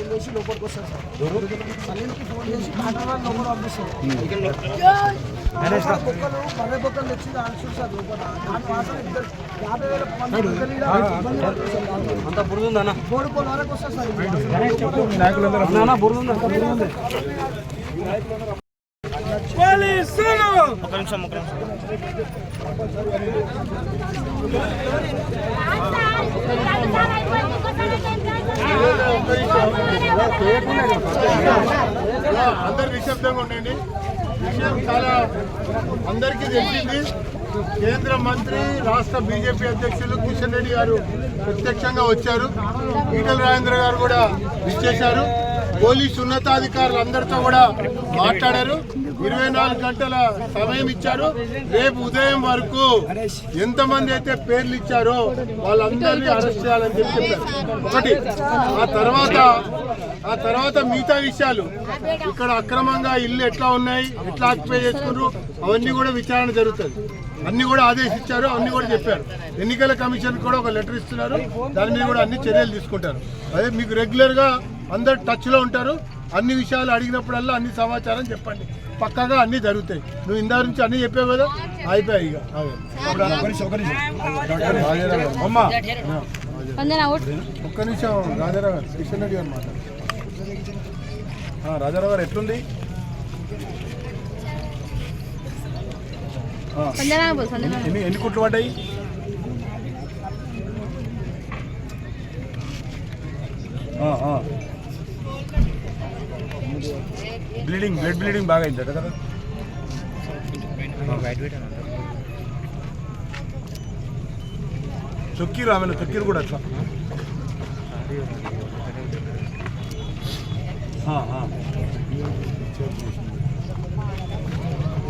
Phone చేసి లోపలికి వస్తారు సార్. సలీంకి ఫోన్ చేసి కాటరాని లోపల పంపిస్తారు కుక్కలు బర్రె కుక్కలు తెచ్చి ఆన్సర్ సార్ లోపల దాని మాత్రం ఇద్దరు యాభై వేల. అంత బురదుందన్న కోడుకోలు వరకు వస్తారు సార్ బురదుందా. బురదుంది ఒక నిమిషం ఒక నిమిషం. అందరు నిశ్శబ్దంగా ఉండండి. విషయం చాలా అందరికీ తెలిసింది. కేంద్ర మంత్రి రాష్ట్ర బీజేపీ అధ్యక్షులు కిషన్ రెడ్డి గారు ప్రత్యక్షంగా వచ్చారు. ఈటల రాజేంద్ర గారు కూడా విచ్చేశారు. పోలీసు ఉన్నతాధికారులు అందరితో కూడా మాట్లాడారు. ఇరవై నాలుగు గంటల సమయం ఇచ్చారు. రేపు ఉదయం వరకు ఎంతమంది అయితే పేర్లు ఇచ్చారో వాళ్ళందరినీ అరెస్ట్ చేయాలని చెప్పి చెప్పారు. ఒకటి ఆ తర్వాత ఆ తర్వాత మిగతా విషయాలు. ఇక్కడ అక్రమంగా ఇల్లు ఎట్లా ఉన్నాయి ఎట్లా ఆక్యుపై చేసుకున్నారు అవన్నీ కూడా విచారణ జరుగుతుంది. అన్ని కూడా ఆదేశించారు అన్ని కూడా చెప్పారు. ఎన్నికల కమిషన్ కూడా ఒక లెటర్ ఇస్తున్నారు. దాని మీద కూడా అన్ని చర్యలు తీసుకుంటారు. అదే మీకు రెగ్యులర్గా అందరు టచ్లో ఉంటారు. అన్ని విషయాలు అడిగినప్పుడల్లా అన్ని సమాచారం చెప్పండి. పక్కాగా అన్ని జరుగుతాయి. నువ్వు ఇందా నుంచి అన్ని చెప్పావు కదా అయిపోయాయి ఇక. అవే. రాజారావు గారు. అమ్మా. ఒక్క నిమిషం రాజారావు గారు కిషన్ రెడ్డి గారు మాట రాజారావు గారు ఎట్లుంది? ఎన్ని ఎన్ని కుట్లు పడ్డాయి? బ్లీడింగ్ బ్లడ్ బ్లీడింగ్ బాగా అయిందట కదా. చొక్కీరు ఆమె చొక్కీరు కూడా అట్లా. ఆ.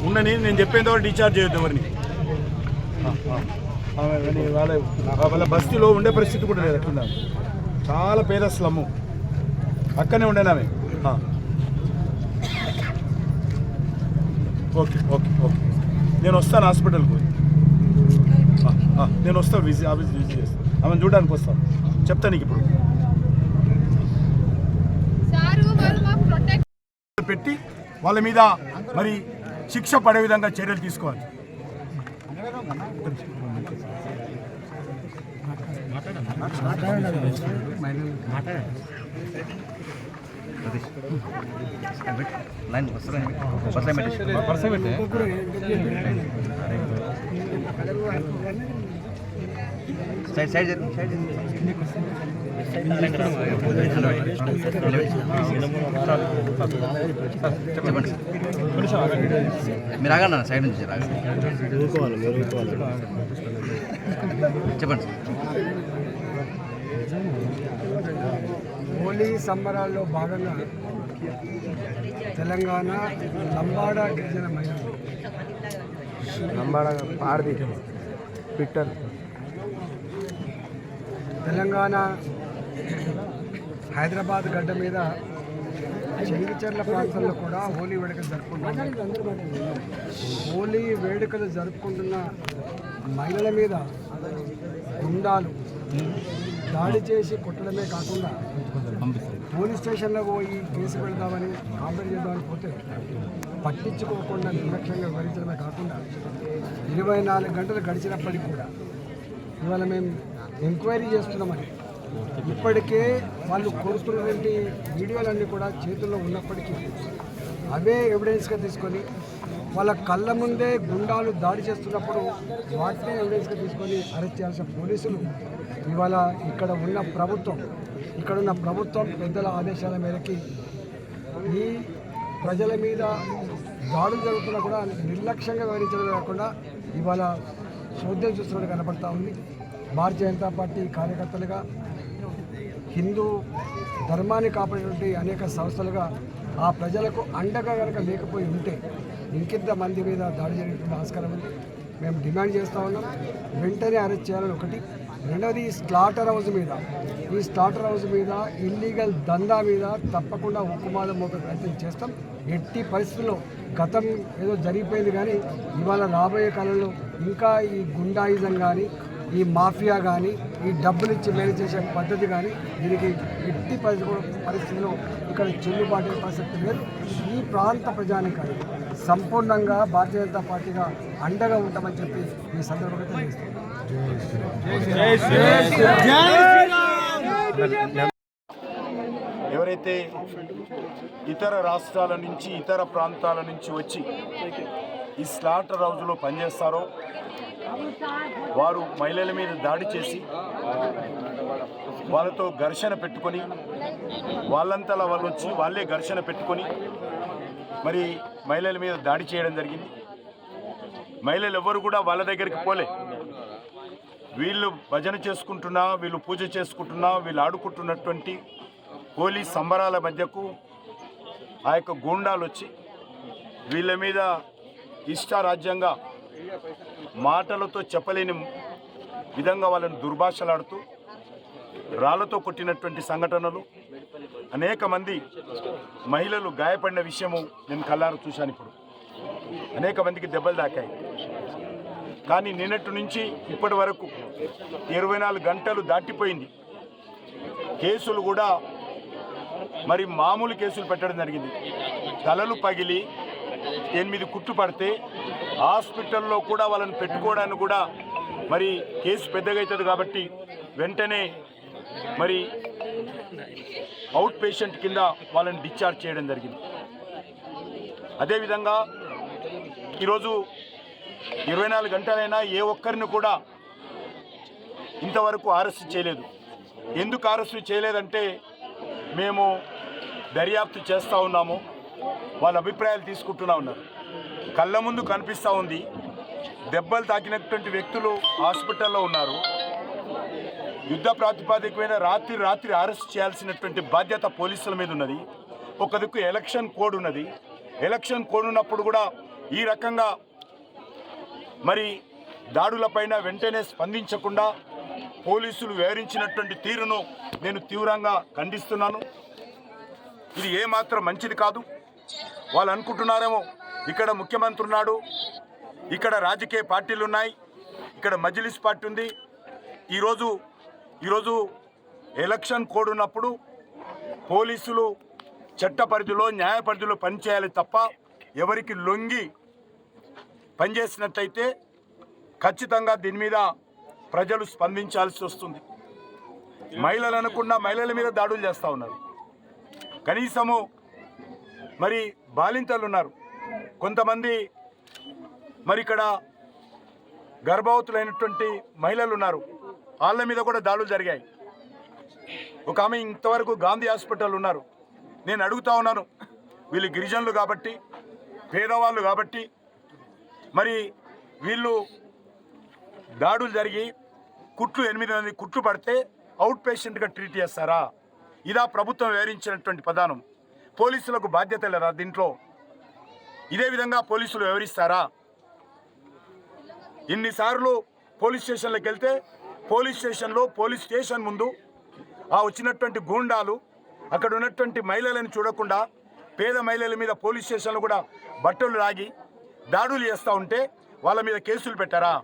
ఉండని నేను చెప్పేంత వరకు డిశ్చార్జ్ చేయొద్దు ఎవరిని. ఆ, ఆ. ఆమె కానీ వాళ్ళ వాళ్ళ బస్తీలో ఉండే పరిస్థితి కూడా లేదు అట్లుంది ఆమె. చాలా పేద స్లమ్ము. ఆమె. ఆ. Okay okay okay. నేను వస్తాను హాస్పిటల్కి. నేను వస్తాను విజి ఆఫీస్ విజిట్ చేస్తాను ఆమెను చూడడానికి వస్తాను చెప్తాను నీకు ఇప్పుడు. పెట్టి వాళ్ళ మీద మరి శిక్ష పడే విధంగా చర్యలు తీసుకోవాలి. లైన్ సైడ్ సైడ్ జరిగి సైడ్ చెప్పండి. మీరు ఆగండి అన్న సైడ్ నుంచి చెప్పండి. హోలీ సంబరాల్లో భాగంగా తెలంగాణ లంబాడ గిరిజన మహిళలు లంబాడ పారది పిట్టల్. తెలంగాణ హైదరాబాద్ గడ్డ మీద చెంగిచెర్ల ప్రాంతంలో కూడా హోలీ వేడుకలు జరుపుకుంటున్నారు హోలీ వేడుకలు జరుపుకుంటున్న మహిళల మీద గుండాలు దాడి చేసి కొట్టడమే కాకుండా పోలీస్ స్టేషన్లో పోయి కేసు పెడదామని కాంప్లైంట్ చేద్దామని పోతే పట్టించుకోకుండా నిర్లక్ష్యంగా వివరించడమే కాకుండా ఇరవై నాలుగు గంటలు గడిచినప్పటికీ కూడా ఇవాళ మేము ఎంక్వైరీ చేస్తున్నామని ఇప్పటికే వాళ్ళు కోరుతున్నటువంటి వీడియోలన్నీ కూడా చేతుల్లో ఉన్నప్పటికీ అవే ఎవిడెన్స్గా తీసుకొని వాళ్ళ కళ్ళ ముందే గుండాలు దాడి చేస్తున్నప్పుడు వాటినే ఎవిడెన్స్గా తీసుకొని అరెస్ట్ చేయాల్సిన పోలీసులు ఇవాళ ఇక్కడ ఉన్న ప్రభుత్వం ఇక్కడ ఉన్న ప్రభుత్వం పెద్దల ఆదేశాల మేరకి ఈ ప్రజల మీద దాడులు జరుగుతున్నా కూడా నిర్లక్ష్యంగా వివరించడం కాకుండా ఇవాళ చోద్యం చూస్తున్నట్టు కనపడతా ఉంది. భారతీయ జనతా పార్టీ కార్యకర్తలుగా హిందూ ధర్మాన్ని కాపాడేటువంటి అనేక సంస్థలుగా ఆ ప్రజలకు అండగా కనుక లేకపోయి ఉంటే ఇంకింత మంది మీద దాడి జరిగేటువంటి ఆస్కారం ఉంది. మేము డిమాండ్ చేస్తూ ఉన్నాం. వెంటనే అరెస్ట్ చేయాలని ఒకటి. రెండవది ఈ స్లాటర్ హౌస్ మీద ఈ స్లాటర్ హౌస్ మీద ఇల్లీగల్ దందా మీద తప్పకుండా ఉక్కుమాదం మోపే ప్రయత్నం చేస్తాం. ఎట్టి పరిస్థితుల్లో గతం ఏదో జరిగిపోయింది కానీ ఇవాళ రాబోయే కాలంలో ఇంకా ఈ గుండాయిజం కానీ ఈ మాఫియా కానీ ఈ డబ్బులు ఇచ్చి మేనేజ్ చేసే పద్ధతి కానీ దీనికి ఎట్టి పరిస్థితిలో పరిస్థితుల్లో ఇక్కడ చెల్లుబాటు ప్రసక్తి లేదు. ఈ ప్రాంత ప్రజానికి సంపూర్ణంగా భారతీయ జనతా పార్టీగా అండగా ఉంటామని చెప్పి ఈ సందర్భంగా ఎవరైతే ఇతర రాష్ట్రాల నుంచి ఇతర ప్రాంతాల నుంచి వచ్చి ఈ స్లాటర్ హౌజ్లో పనిచేస్తారో వారు మహిళల మీద దాడి చేసి వాళ్ళతో ఘర్షణ పెట్టుకొని వాళ్ళంతలా వాళ్ళు వచ్చి వాళ్ళే ఘర్షణ పెట్టుకొని మరి మహిళల మీద దాడి చేయడం జరిగింది. మహిళలు ఎవరు కూడా వాళ్ళ దగ్గరికి పోలే. వీళ్ళు భజన చేసుకుంటున్నా వీళ్ళు పూజ చేసుకుంటున్నా వీళ్ళు ఆడుకుంటున్నటువంటి హోలీ సంబరాల మధ్యకు ఆ యొక్క గూండాలు వచ్చి వీళ్ళ మీద ఇష్టారాజ్యంగా మాటలతో చెప్పలేని విధంగా వాళ్ళని దుర్భాషలాడుతూ రాళ్ళతో కొట్టినటువంటి సంఘటనలు అనేక మంది మహిళలు గాయపడిన విషయము నేను కళ్ళారు చూశాను ఇప్పుడు. అనేక మందికి దెబ్బలు దాకాయి కానీ నిన్నటి నుంచి ఇప్పటి వరకు ఇరవై నాలుగు గంటలు దాటిపోయింది. కేసులు కూడా మరి మామూలు కేసులు పెట్టడం జరిగింది. తలలు పగిలి ఎనిమిది కుట్టు పడితే హాస్పిటల్లో కూడా వాళ్ళని పెట్టుకోవడానికి కూడా మరి కేసు పెద్దగా అవుతుంది కాబట్టి వెంటనే మరి అవుట్ పేషెంట్ కింద వాళ్ళని డిశ్చార్జ్ చేయడం జరిగింది. అదేవిధంగా ఈరోజు ఇరవై నాలుగు గంటలైనా ఏ ఒక్కరిని కూడా ఇంతవరకు అరెస్ట్ చేయలేదు. ఎందుకు అరెస్ట్ చేయలేదంటే మేము దర్యాప్తు చేస్తూ ఉన్నాము. వాళ్ళ అభిప్రాయాలు తీసుకుంటూనే ఉన్నారు. కళ్ళ ముందు కనిపిస్తూ ఉంది దెబ్బలు తాకినటువంటి వ్యక్తులు హాస్పిటల్లో ఉన్నారు. యుద్ధ ప్రాతిపాదికమైన రాత్రి రాత్రి అరెస్ట్ చేయాల్సినటువంటి బాధ్యత పోలీసుల మీద ఉన్నది. ఒక దిక్కు ఎలక్షన్ కోడ్ ఉన్నది. ఎలక్షన్ కోడ్ ఉన్నప్పుడు కూడా ఈ రకంగా మరి దాడులపైన వెంటనే స్పందించకుండా పోలీసులు వివరించినటువంటి తీరును నేను తీవ్రంగా ఖండిస్తున్నాను. ఇది ఏమాత్రం మంచిది కాదు. వాళ్ళు అనుకుంటున్నారేమో ఇక్కడ ముఖ్యమంత్రి ఉన్నాడు ఇక్కడ రాజకీయ పార్టీలు ఉన్నాయి ఇక్కడ మజిలిస్ పార్టీ ఉంది. ఈరోజు ఈరోజు ఎలక్షన్ కోడ్ ఉన్నప్పుడు పోలీసులు చట్ట పరిధిలో న్యాయ పరిధిలో పనిచేయాలి తప్ప ఎవరికి లొంగి పనిచేసినట్టయితే ఖచ్చితంగా దీని మీద ప్రజలు స్పందించాల్సి వస్తుంది. మహిళలు అనుకున్న మహిళల మీద దాడులు చేస్తూ ఉన్నారు. కనీసము మరి బాలింతలు ఉన్నారు కొంతమంది మరి ఇక్కడ గర్భవతులైనటువంటి మహిళలు ఉన్నారు వాళ్ళ మీద కూడా దాడులు జరిగాయి. ఒక ఆమె ఇంతవరకు గాంధీ హాస్పిటల్ ఉన్నారు. నేను అడుగుతా ఉన్నాను. వీళ్ళు గిరిజనులు కాబట్టి పేదవాళ్ళు కాబట్టి మరి వీళ్ళు దాడులు జరిగి కుట్లు ఎనిమిది మంది కుట్లు పడితే అవుట్ పేషెంట్గా ట్రీట్ చేస్తారా? ఇదా ప్రభుత్వం వివరించినటువంటి ప్రధానం పోలీసులకు బాధ్యత లేదా దీంట్లో? ఇదే విధంగా పోలీసులు వివరిస్తారా? ఇన్నిసార్లు పోలీస్ స్టేషన్లకు వెళ్తే పోలీస్ స్టేషన్లో పోలీస్ స్టేషన్ ముందు ఆ వచ్చినటువంటి గూండాలు అక్కడ ఉన్నటువంటి మహిళలను చూడకుండా పేద మహిళల మీద పోలీస్ స్టేషన్లో కూడా బట్టలు రాగి దాడులు చేస్తూ ఉంటే వాళ్ళ మీద కేసులు పెట్టారా?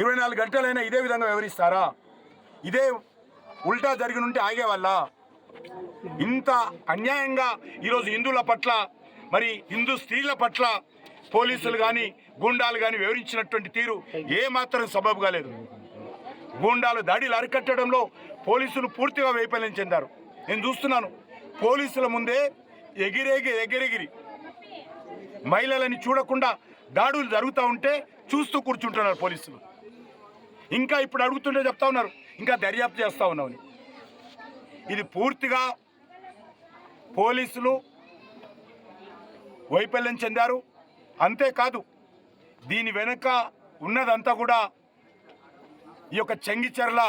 ఇరవై నాలుగు గంటలైనా ఇదే విధంగా వివరిస్తారా? ఇదే ఉల్టా జరిగినుంటే ఉంటే ఆగేవాళ్ళ? ఇంత అన్యాయంగా ఈరోజు హిందువుల పట్ల మరి హిందూ స్త్రీల పట్ల పోలీసులు కానీ గూండాలు కానీ వివరించినటువంటి తీరు ఏమాత్రం సబబు కాలేదు లేదు. గూండాలు దాడిలు అరికట్టడంలో పోలీసులు పూర్తిగా వైఫల్యం చెందారు. నేను చూస్తున్నాను పోలీసుల ముందే ఎగిరేగి ఎగిరెగిరి. మహిళలని చూడకుండా దాడులు జరుగుతూ ఉంటే చూస్తూ కూర్చుంటున్నారు పోలీసులు. ఇంకా ఇప్పుడు అడుగుతుంటే చెప్తా ఉన్నారు ఇంకా దర్యాప్తు చేస్తూ ఉన్నామని. ఇది పూర్తిగా పోలీసులు వైఫల్యం చెందారు. అంతేకాదు దీని వెనుక ఉన్నదంతా కూడా ఈ యొక్క చెంగిచెర్ల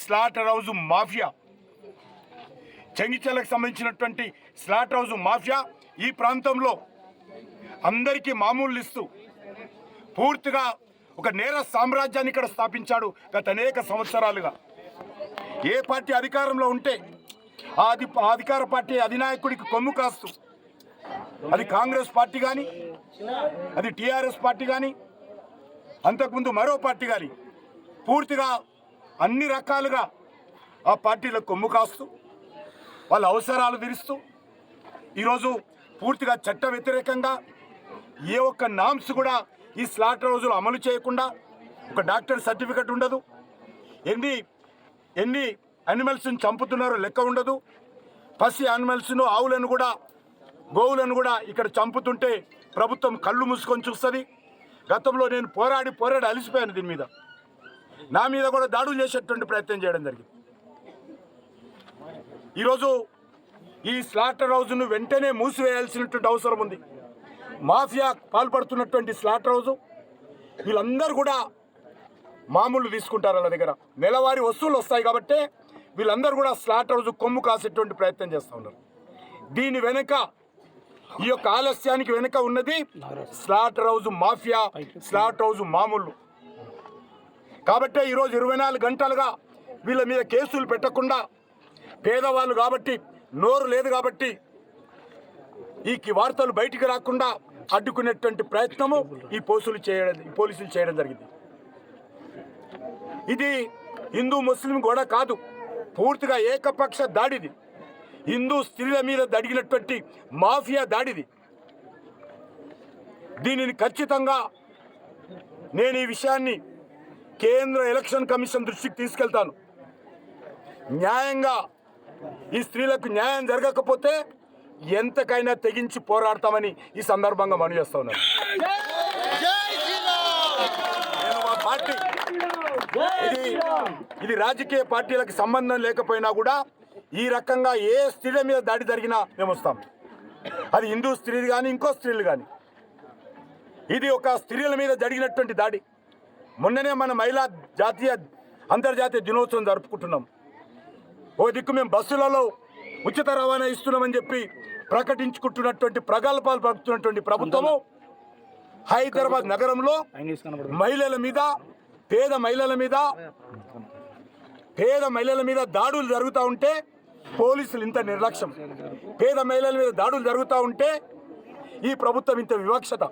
స్లాటర్ హౌజు మాఫియా. చెంగిచెర్లకు సంబంధించినటువంటి స్లాటర్ హౌజు మాఫియా ఈ ప్రాంతంలో అందరికీ మామూలు ఇస్తూ పూర్తిగా ఒక నేర సామ్రాజ్యాన్ని ఇక్కడ స్థాపించాడు గత అనేక సంవత్సరాలుగా. ఏ పార్టీ అధికారంలో ఉంటే ఆది అధికార పార్టీ అధినాయకుడికి కొమ్ము కాస్తూ అది కాంగ్రెస్ పార్టీ కానీ అది టీఆర్ఎస్ పార్టీ కానీ అంతకుముందు మరో పార్టీ కానీ పూర్తిగా అన్ని రకాలుగా ఆ పార్టీలకు కొమ్ము కాస్తూ వాళ్ళ అవసరాలు తీరుస్తూ ఈరోజు పూర్తిగా చట్ట వ్యతిరేకంగా ఏ ఒక్క నామ్స్ కూడా ఈ స్లాట్ రోజులు అమలు చేయకుండా ఒక డాక్టర్ సర్టిఫికెట్ ఉండదు. ఎన్ని ఎన్ని అనిమల్స్ని చంపుతున్నారో లెక్క ఉండదు. పసి యానిమల్స్ను ఆవులను కూడా గోవులను కూడా ఇక్కడ చంపుతుంటే ప్రభుత్వం కళ్ళు మూసుకొని చూస్తుంది. గతంలో నేను పోరాడి పోరాడి అలిసిపోయాను దీని మీద. నా మీద కూడా దాడులు చేసేటువంటి ప్రయత్నం చేయడం జరిగింది. ఈరోజు ఈ స్లాటర్ హౌస్ను వెంటనే మూసివేయాల్సినటువంటి అవసరం ఉంది. మాఫియా పాల్పడుతున్నటువంటి స్లాటర్ హౌజు వీళ్ళందరూ కూడా మామూలు తీసుకుంటారు వాళ్ళ దగ్గర. నెలవారీ వస్తువులు వస్తాయి కాబట్టి వీళ్ళందరూ కూడా స్లాట్ రోజు కొమ్ము కాసేటువంటి ప్రయత్నం చేస్తూ ఉన్నారు. దీని వెనుక ఈ యొక్క ఆలస్యానికి వెనుక ఉన్నది స్లాట్ రోజు మాఫియా స్లాట్ రోజు మామూలు కాబట్టే ఈరోజు ఇరవై నాలుగు గంటలుగా వీళ్ళ మీద కేసులు పెట్టకుండా పేదవాళ్ళు కాబట్టి నోరు లేదు కాబట్టి ఈ వార్తలు బయటికి రాకుండా అడ్డుకునేటువంటి ప్రయత్నము ఈ పోసులు చేయడం ఈ పోలీసులు చేయడం జరిగింది. ఇది హిందూ ముస్లిం కూడా కాదు. పూర్తిగా ఏకపక్ష దాడిది. హిందూ స్త్రీల మీద దడిగినటువంటి మాఫియా దాడిది. దీనిని ఖచ్చితంగా నేను ఈ విషయాన్ని కేంద్ర ఎలక్షన్ కమిషన్ దృష్టికి తీసుకెళ్తాను. న్యాయంగా ఈ స్త్రీలకు న్యాయం జరగకపోతే ఎంతకైనా తెగించి పోరాడతామని ఈ సందర్భంగా మనవి చేస్తా ఉన్నాను నేను మా పార్టీ ఇది ఇది రాజకీయ పార్టీలకు సంబంధం లేకపోయినా కూడా ఈ రకంగా ఏ స్త్రీల మీద దాడి జరిగినా మేము వస్తాం. అది హిందూ స్త్రీలు కానీ ఇంకో స్త్రీలు కానీ ఇది ఒక స్త్రీల మీద జరిగినటువంటి దాడి. మొన్ననే మన మహిళా జాతీయ అంతర్జాతీయ దినోత్సవం జరుపుకుంటున్నాం. ఓ దిక్కు మేము బస్సులలో ఉచిత రవాణా ఇస్తున్నామని చెప్పి ప్రకటించుకుంటున్నటువంటి ప్రగల్భాలు పలుకుతున్నటువంటి ప్రభుత్వము హైదరాబాద్ నగరంలో మహిళల మీద పేద మహిళల మీద పేద మహిళల మీద దాడులు జరుగుతూ ఉంటే పోలీసులు ఇంత నిర్లక్ష్యం. పేద మహిళల మీద దాడులు జరుగుతూ ఉంటే ఈ ప్రభుత్వం ఇంత వివక్షత.